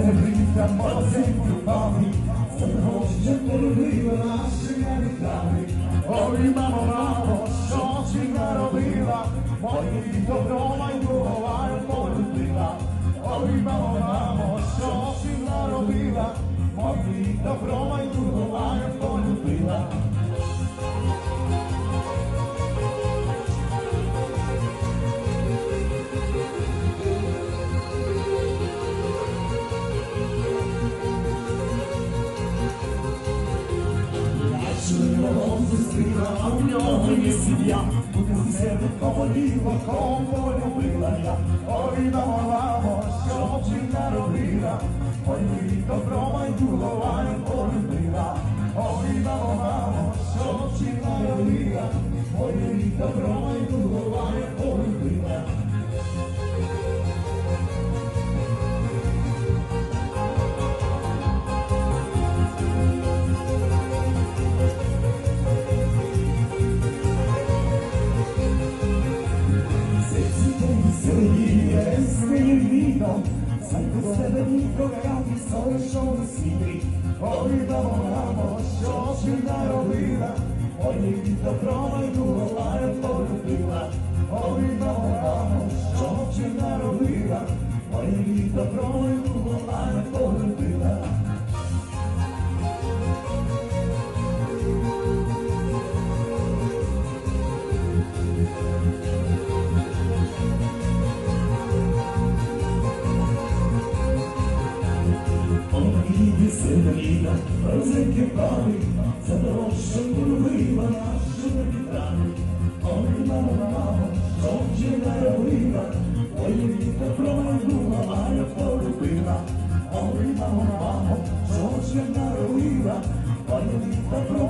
Celebrita mocno próbami Przechodźcie porwiły naszymi witami Oj mamo, mamo, co ci narobiła Moim dobromaj głowa podbyła Oj mamo, mamo, co ci narobiła Moim dobromaj głowa Зустріла, а у нього є сім'я, буде себе поволіла, ком полюбила я. Ой, мамо, мамо, що ти наробила? Ой, мій добро майдулова не полюбила. Ой, мамо, мамо, що ти наробила? Ой, мій добро Сергіє своїм віком, Зайду з тебе нікого, і сонячно на світі. Ой, мамо, що ж ти наробила? Ой, від добро полюбила. Ой, мамо, мамо, що ж ти наробила? Ой, de ser da vida Para dizer que é pobre Se a rocha por riba Nasce na guitarra Onde dá uma Só um dia da arruína Olha a vida para uma lua Maia por riba Onde dá uma mala Só um dia da Olha a vida para